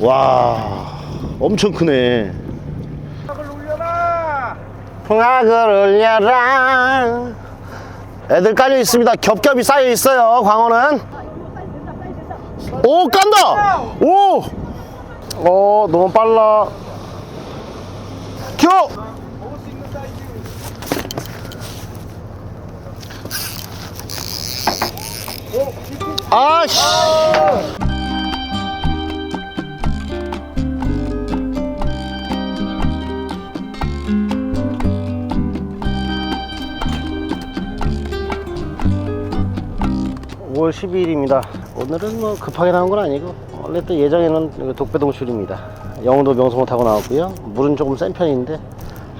와 엄청 크네. 올려라. 풍악을 울려라. 애들 깔려 있습니다. 겹겹이 쌓여 있어요 광어는. 오 깐다! 오! 어, 너무 빨라. 사이즈. 아씨 (5월 12일입니다) 오늘은 뭐 급하게 나온 건 아니고 원래 또 예정에는 여기 독배동 출입니다. 영어도 명성을 타고 나왔고요. 물은 조금 센 편인데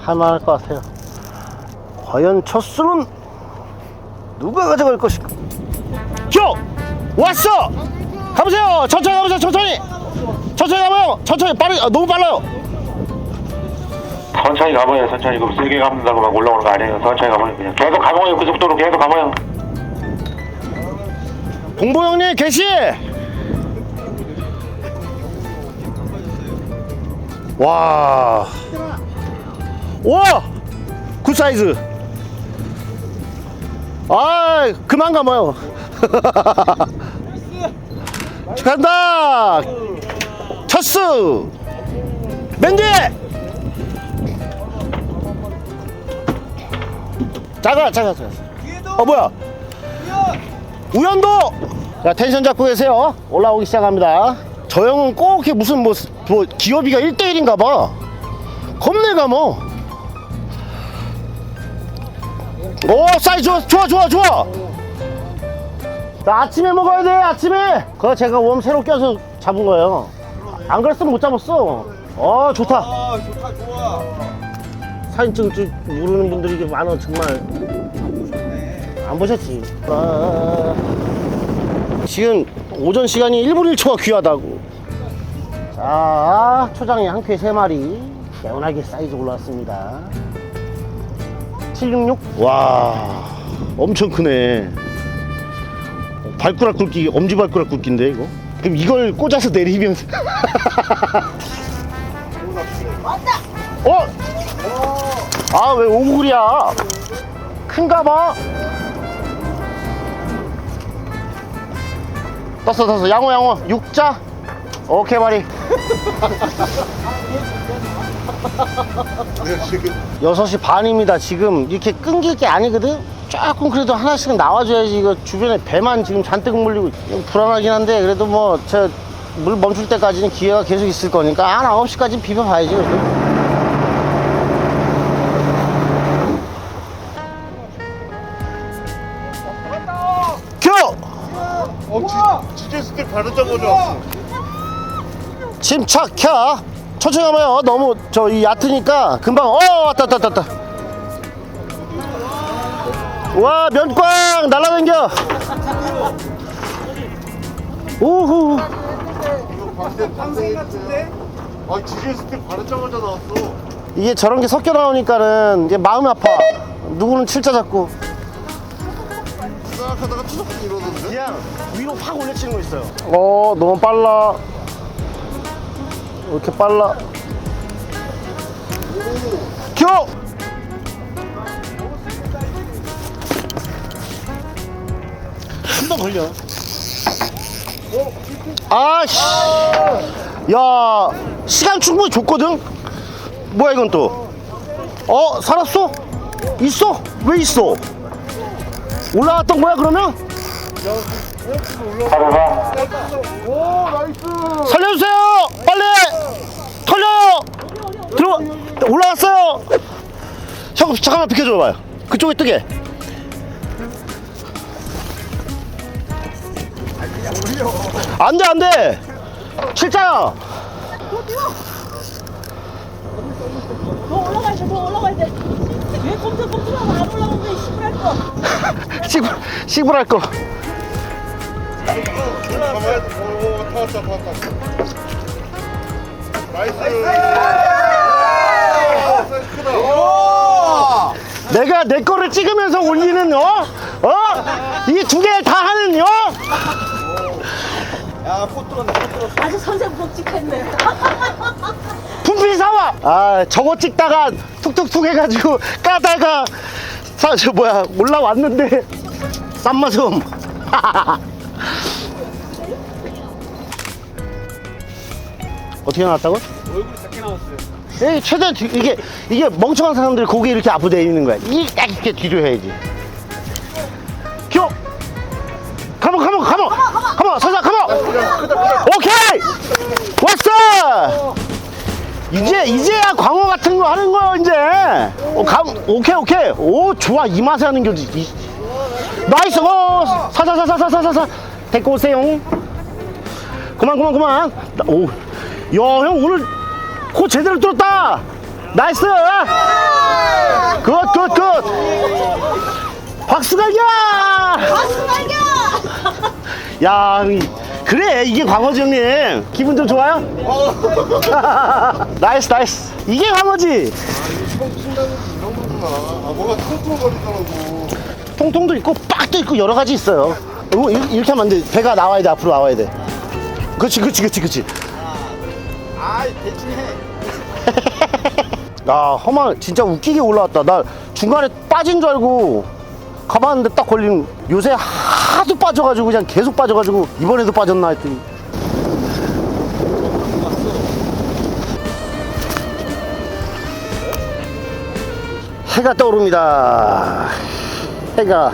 할만할 것 같아요. 과연 첫 수는 누가 가져갈 것인가 형! 왔어! 가보세요! 천천히 가보세요, 천천히! 천천히 가봐요! 천천히, 빠르, 아, 너무 빨라요! 천천히 가봐요. 천천히. 그럼 세게 감는다고 막 올라오는 거 아니에요. 천천히 가봐요. 그냥. 계속 가봐요. 그 속도로 계속 가봐요 공보 형님, 개시! 와. 와! 굿 사이즈! 아, 그만 가봐요. 간다! 첫수! 맨디! 작아, 작아, 작아. 어, 뭐야? 우연도! 자, 텐션 잡고 계세요. 올라오기 시작합니다. 저 형은 꼭 이렇게 무슨 뭐, 뭐 기업이가 1대1인가 봐. 겁내 감어. 오, 사이즈 좋아, 좋아, 좋아, 좋아. 나 아침에 먹어야 돼, 아침에. 그거 제가 웜 새로 껴서 잡은 거예요. 안 그랬으면 못 잡았어. 어, 좋다. 아 좋다 좋아. 사진 찍을 줄 모르는 분들이 이게 많아, 정말. 안 보셨지? 아, 지금 오전 시간이 1분 1초가 귀하다고. 자, 초장에 한 큐에 3마리. 개운하게 사이즈 올라왔습니다. 766? 와, 엄청 크네. 발가락 굵기, 엄지 발가락 굵기인데, 이거? 그럼 이걸 꽂아서 내리면. 어? 아, 왜 오구리야? 큰가 봐. 떴어, 떴어. 양호, 양호. 육자. 오케이, 마리. 여섯 시 반입니다. 지금 이렇게 끊길 게 아니거든? 조금 그래도 하나씩은 나와줘야지. 이거 주변에 배만 지금 잔뜩 물리고 좀 불안하긴 한데, 그래도 뭐, 저, 물 멈출 때까지는 기회가 계속 있을 거니까 한 9시까지 비벼봐야지, 그래도. 우와. 진짜 스틱 바로 잡아줘. 침착 켜 천천히 가봐요 너무 저 이 얕으니까 금방 어 왔다 왔다 왔다 와 면꽝 날라다녀 오호 방생 같은데. 아 진짜 스틱 바로 잡아줘 나왔어. 이게 저런 게 섞여 나오니까는 이제 마음이 아파 누구는 칠자 잡고 하다가 툭 이러던데. 그냥 위로 팍 올려치는 거 있어요 어 너무 빨라 왜 이렇게 빨라 켜! 한번 걸려 아씨 야 시간 충분히 줬거든 뭐야 이건 또 어? 살았어? 있어? 왜 있어? 올라왔던 거야 그러면? 살려주세요! 빨리! 털려요! 들어 올라왔어요! 형 잠깐만 비켜줘봐요. 그쪽에 뜨게. 안돼 안돼. 실장. 더 올라가야 돼, 더 올라가야 돼. 왜 꼼짝꼼짝하고 안 올라오는 거야, 시부랄 거. 시불 시불할 거. 오 타왔다 타왔다. 나이스. 사이즈 크다. 오. 내가 내 거를 찍으면서 올리는 어? 어? 이두개 다 하는 어? 꽃 들었어 아주 선생 복직했네. 분필 사와! 아, 저거 찍다가 툭툭툭 해가지고 까다가 사, 저 뭐야, 올라왔는데 쌈마섬. 어떻게 나왔다고? 얼굴이 작게 나왔어요 에이, 최대한 뒤, 이게, 이게 멍청한 사람들이 고개 이렇게 앞으로 내 있는 거야. 이, 딱 이렇게 뒤로 해야지. 큐! 가만, 가만, 가만! 가만, 서자, 가만! 오케이! 왔어! 이제, 이제야 광어 같은 거 하는 거야, 이제. 어, 감, 오케이, 오케이. 오, 좋아. 이 맛에 하는 거지. 이- 나이스! 어, 사사사사사사사. 데리고 오세요. 그만, 그만, 그만. 나- 오, 야, 형 오늘 코 제대로 뚫었다. 나이스. 굿, 굿, 굿. 박수 갈겨. 야, 이- 그래 이게 광어지 형님. 기분 좀 좋아요? 나이스, 나이스. 이게 거구나. 아, 뭐가 퉁퉁거리더라고. 통통도 있고 빡도 있고 여러 가지 있어요. 이- 이렇게 하면 안 돼. 배가 나와야 돼. 앞으로 나와야 돼. 그렇지, 그렇지, 그렇지, 그렇지. 아 대충 해 야, 허만 진짜 웃기게 올라왔다. 나 중간에 빠진 줄 알고 가봤는데 딱 걸린 요새 하도 빠져가지고 그냥 계속 빠져가지고 이번에도 빠졌나 했더니 해가 떠오릅니다. 해가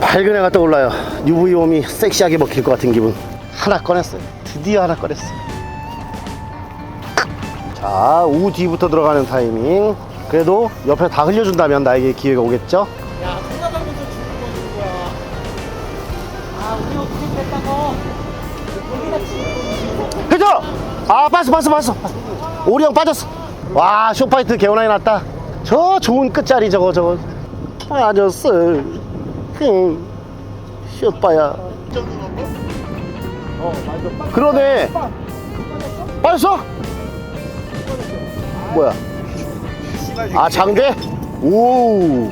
밝은 해가 떠올라요. UV홈이 섹시하게 먹힐 것 같은 기분. 하나 꺼냈어요. 드디어 하나 꺼냈어. 자, 우 뒤부터 들어가는 타이밍. 그래도 옆에 다 흘려준다면 나에게 기회가 오겠죠? 야, 생각하면서 죽는 거야. 아, 우리 어떻게 됐다고? 우리가 지금 그죠? 아, 빠졌어, 빠졌어, 빠졌어. 오리 형 빠졌어. 와, 쇼파이트 개운하게 났다. 저 좋은 끝자리 저거, 저거. 빠졌어. 흠. 쇼파야. 그러네. 빠졌어? 뭐야? 아, 장대? 오.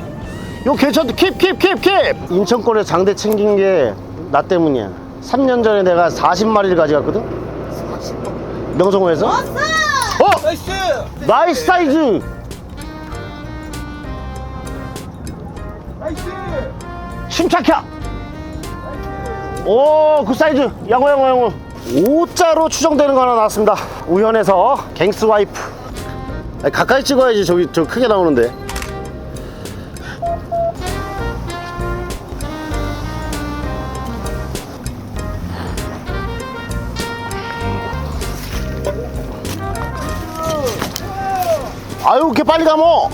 이거 괜찮다. 킵, 킵, 킵, 킵. 인천권에 장대 챙긴 게 나 때문이야. 3년 전에 내가 40마리를 가져갔거든? 명성호에서? 어! 나이스 사이즈! 침착해! 오, 그 사이즈! 양호, 양호, 양호. 5자로 추정되는 거 하나 나왔습니다. 우현에서 갱스 와이프. 아니, 가까이 찍어야지. 저기, 저 크게 나오는데. 아유, 이렇게 빨리 가모!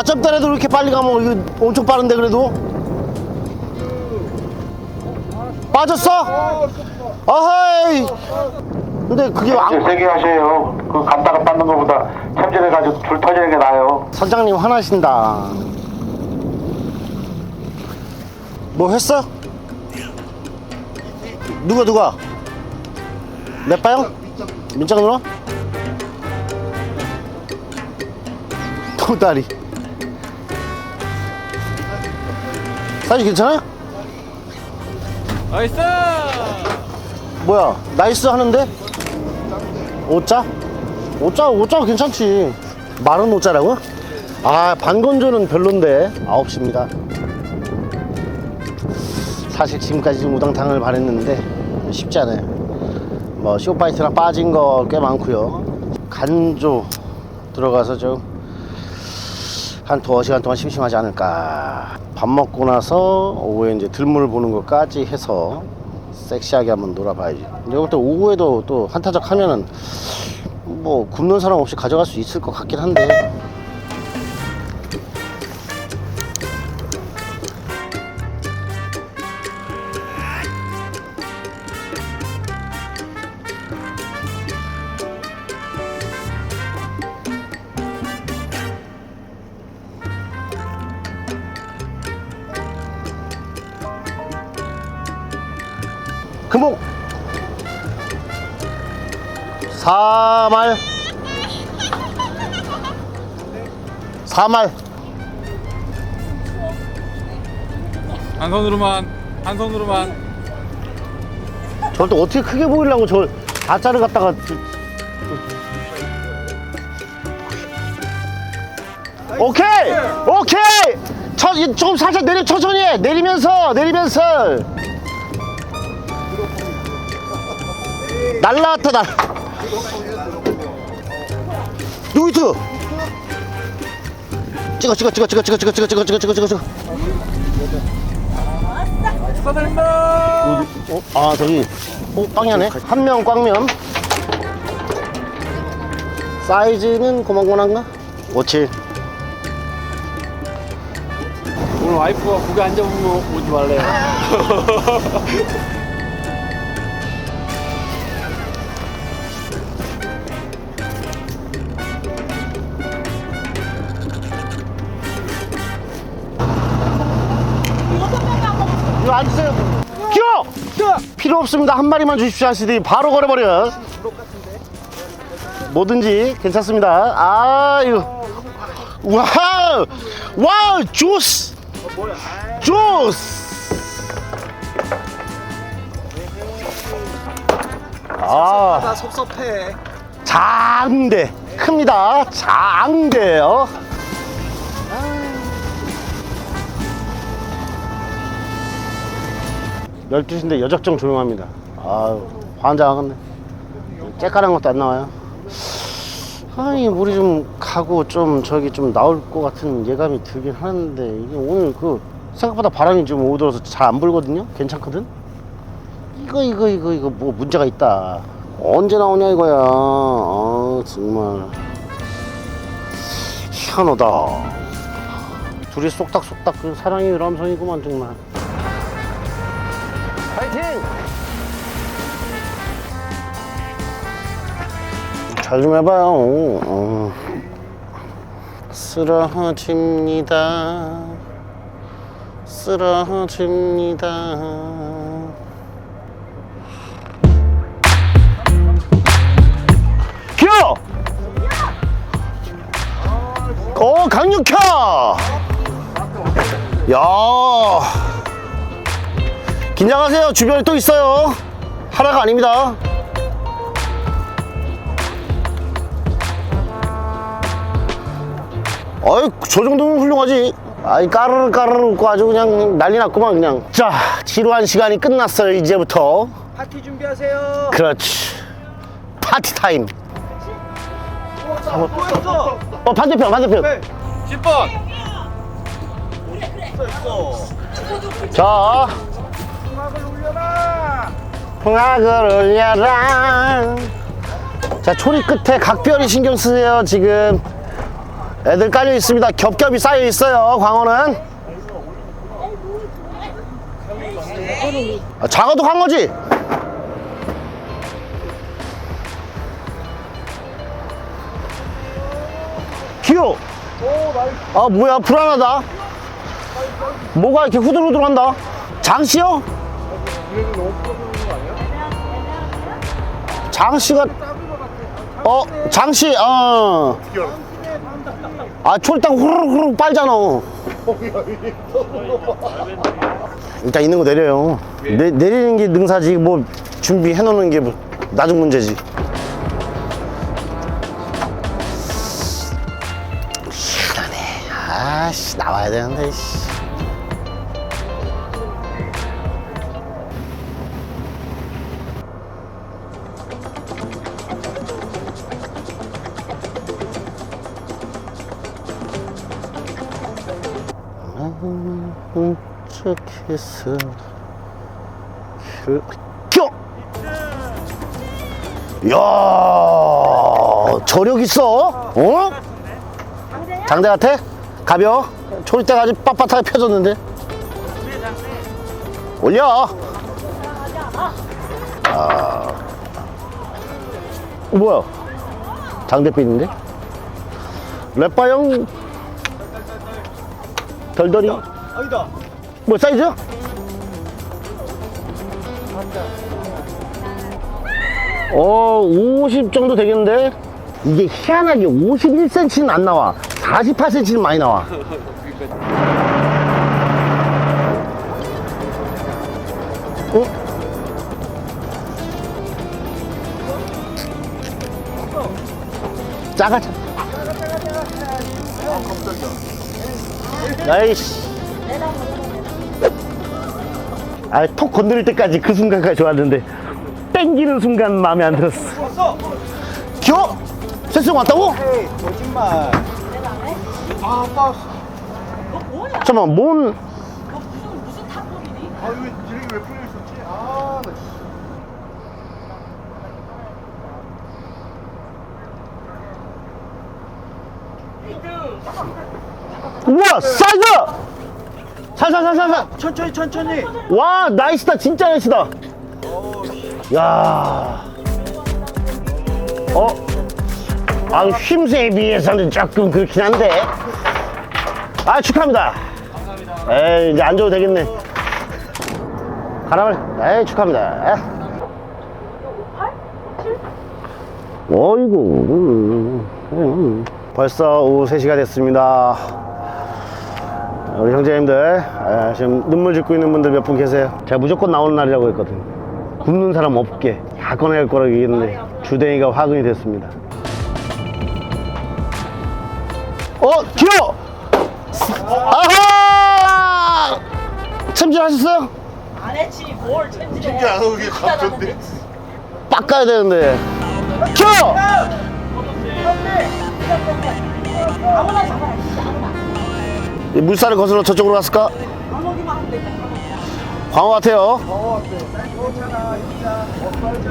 4점대라도 이렇게 빨리 가면 이거 엄청 빠른데 그래도 빠졌어? 아하이 근데 그게 안, 세게 하셔요. 그 갔다가 닦는 것보다 참전해가지고 줄 터지는 게 나아요. 선장님 화나신다 뭐 했어? 누가 누가? 넷바형? 민정 누나? 도다리 사이즈 괜찮아요? 나이스 뭐야 나이스 하는데? 오자? 오자 오자 괜찮지 마른 오자라고? 아 반건조는 별론데 9시입니다 사실 지금까지 좀 우당탕을 바랬는데 쉽지 않아요 뭐 쇼파이트랑 빠진 거 꽤 많고요 간조 들어가서 좀한 두어 시간 동안 심심하지 않을까 밥 먹고 나서 오후에 이제 들물 보는 것까지 해서 섹시하게 한번 놀아봐야지. 내가 볼때 오후에도 또 한타작 하면은 뭐 굶는 사람 없이 가져갈 수 있을 것 같긴 한데 금옥 사말. 사말. 한 손으로만 한 손으로만. 저걸 또 어떻게 크게 보이려고 저 가짜를 갖다가 오케이! 오케이! 저, 이- 조금 살짝 내려 천천히 해. 내리면서 내리면서 날라왔다 날 요이트 찍어 찍어 찍어 찍어 찍어 찍어 찍어 찍어 찍어 찍어 찍어 찍어 축하드립니다. 어? 아 저기 어 빵이하네 한명 꽝면 사이즈는 고만고만한가? 57 오늘 와이프가 고개 안 잡으면 오지 말래요. 필요 없습니다. 한 마리만 주십시오 하시더니 바로 걸어버려 뭐든지 괜찮습니다. 아유. 와우. 와우 주스. 주스. 아. 나 섭섭해. 장대 큽니다. 장대요 열두 시인데 여적정 조용합니다. 아유 환장하겠네. 째깔한 것도 안 나와요. 아니 물이 좀 가고 좀 저기 좀 나올 것 같은 예감이 들긴 하는데 이게 오늘 그 생각보다 바람이 좀 오더라서 잘 안 불거든요? 괜찮거든? 이거 이거 이거 이거 뭐 문제가 있다. 언제 나오냐 이거야. 아 정말. 희한하다. 둘이 쏙닥쏙닥 그 사랑의 유람선이구만 정말 잘 좀 해봐요 어. 쓰러집니다 쓰러집니다 켜! 어, 강력혀! 야 긴장하세요. 주변에 또 있어요. 하나가 아닙니다. 어이, 저 정도면 훌륭하지. 아이, 까르르 까르르 웃고 아주 그냥 난리 났구만, 그냥. 자, 지루한 시간이 끝났어요, 이제부터. 파티 준비하세요. 그렇지. 파티 타임. 뭐였어? 어, 반대편, 반대편. 10번. 자, 음악을 올려라. 풍악을 올려라. 자, 초리 끝에 각별히 신경 쓰세요, 지금. 애들 깔려 있습니다. 겹겹이 쌓여 있어요, 광어는. 아, 작아도 광어지? 귀여워. 아, 뭐야, 불안하다. 뭐가 이렇게 후들후들한다. 장씨요? 장씨가 어 장씨 어. 아 철당 후루룩 후루룩 빨잖아. 일단 있는 거 내려요. 내, 내리는 게 능사지 뭐 준비해 놓는 게 뭐 나중 문제지. 희한하네. 아씨 나와야 되는데. 씨. 훔쳐해서 켜! 야 저력 있어 어? 장대 같아? 가벼워? 초리대가 아주 빳빳하게 펴졌는데 올려 아 어, 뭐야 장대빛인데 랩바형 덜덜이 아니다. 뭐 사이즈? 어, 50 정도 되겠는데? 이게 희한하게 51cm는 안 나와. 48cm는 많이 나와. 어? 작아, 작아. 아이씨. 아 톡 건드릴 때까지 그 순간까지 좋았는데 땡기는 순간 마음에 안 들었어 기어? 세승 왔다고? 거짓말. 아, 아빠. 너 뭐야? 잠깐만 뭔 너 무슨 무슨 탑법이니? 아, 왜 있었지? 아, 나. 씨. 우와 사이즈 살살살살살 천천히, 천천히. 와 나이스다. 진짜 나이스다. 야. 어? 아 힘세에 비해서는 조금 그렇긴 한데. 아 축하합니다. 감사합니다. 에이 이제 안 줘도 되겠네. 가라말. 에이 축하합니다. 어이구. 음, 음. 벌써 오후 3시가 됐습니다 우리 형제님들 에, 지금 눈물 짓고 있는 분들 몇 분 계세요 제가 무조건 나오는 날이라고 했거든요 굶는 사람 없게 다 꺼낼 거라고 얘기했는데 주댕이가 화근이 됐습니다 어 길어 아하 챔질하셨어요? 안 했지 뭘 챔질해? 이게 안 오게 갑자기. 빡 가야 되는데 길어 아무나 잡아. 아무나. 이 물살을 거슬러 저쪽으로 갔을까? 광어 같아요.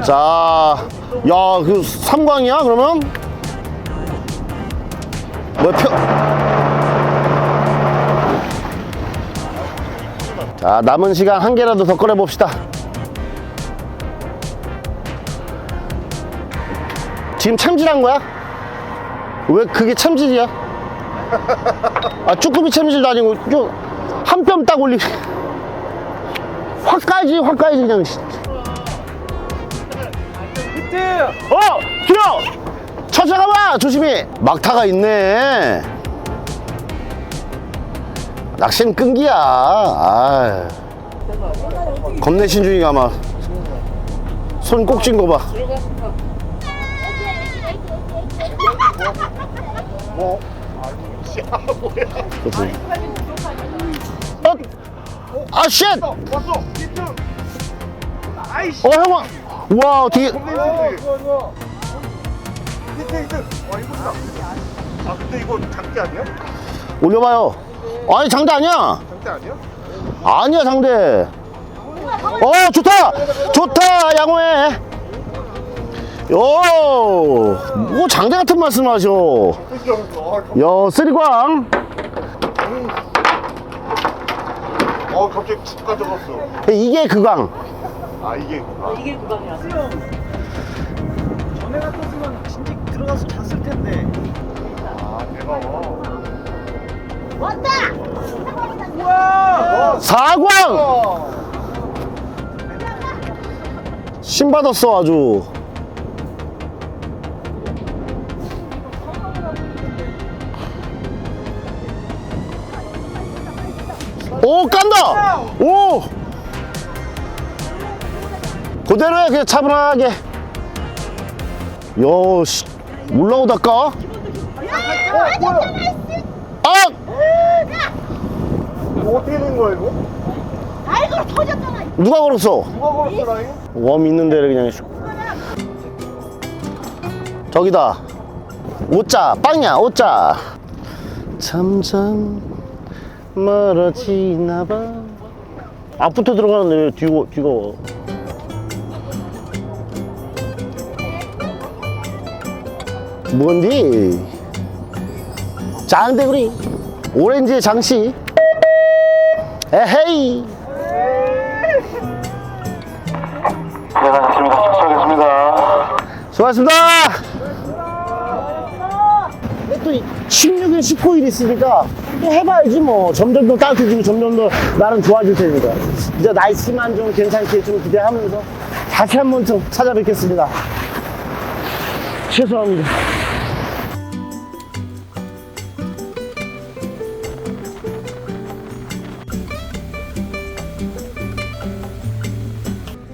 자, 야, 그 삼광이야 그러면? 뭐 표? 자, 남은 시간 한 개라도 더 꺼내 봅시다. 지금 참질한 거야? 왜 그게 참질이야? 아, 쭈꾸미 참질도 아니고 한뼘 딱 올리. 확 까야지, 확 까야지, 그냥. 어! 길어! 찾아가봐! 조심히! 막타가 있네. 낚시는 끈기야. 아 겁내 신중이가 아마. 손꼭 쥔 거 봐. 그치. 어? 아, 쉣! 왔어. 히트. 아이씨. 어, 형아! 와, 어떻게. 히트, 히트. 와, 이거다. 아, 근데 이거 장대 아니야? 올려봐요. 아니, 장대 아니야. 장대 아니야? 아니야, 장대. 어, 좋다! 좋다, 양호해. 요, 뭐 장대 같은 말씀 하셔. 그죠? 야, 쓰리광. 어, 갑자기 툭 가져갔어. 이게 그광. 아, 이게. 아, 이게 구간이라서. 전에 같았으면 진짜 들어가서 잤을 텐데. 아 대박. 사광! 신 받았어, 아주. 오, 깐다! 오! 그대로 해, 그냥 차분하게. 야, 씨. 올라오다 까? 아! 이거 어떻게 된 거야 이거? 아이고 터졌잖아. 누가 걸었어? 누가 걸었어 라인? 웜 있는 데를 그냥 슉. 저기다 오자 빵이야 오자 점점 멀어지나 봐 앞부터 들어가는데 왜 뒤고 뒤고 뭔디 장대구리 오렌지의 장씨 에헤이 네, 반갑습니다. 수고하셨습니다. 수고하셨습니다. 근데 또 16일, 19일 있으니까 또 해봐야지 뭐. 점점 더 따뜻해지고 점점 더 나름 좋아질 테니까. 이제 날씨만 좀 괜찮게 좀 기대하면서 다시 한번 좀 찾아뵙겠습니다. 죄송합니다.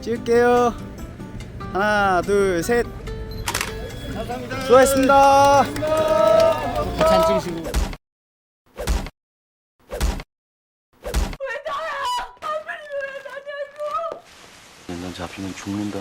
찍을게요. 하나, 둘, 셋. 수고하셨습니다. 잘 찍으시고. 왜 나야? 아버님 왜 나냐고? 넌 잡히면 죽는다.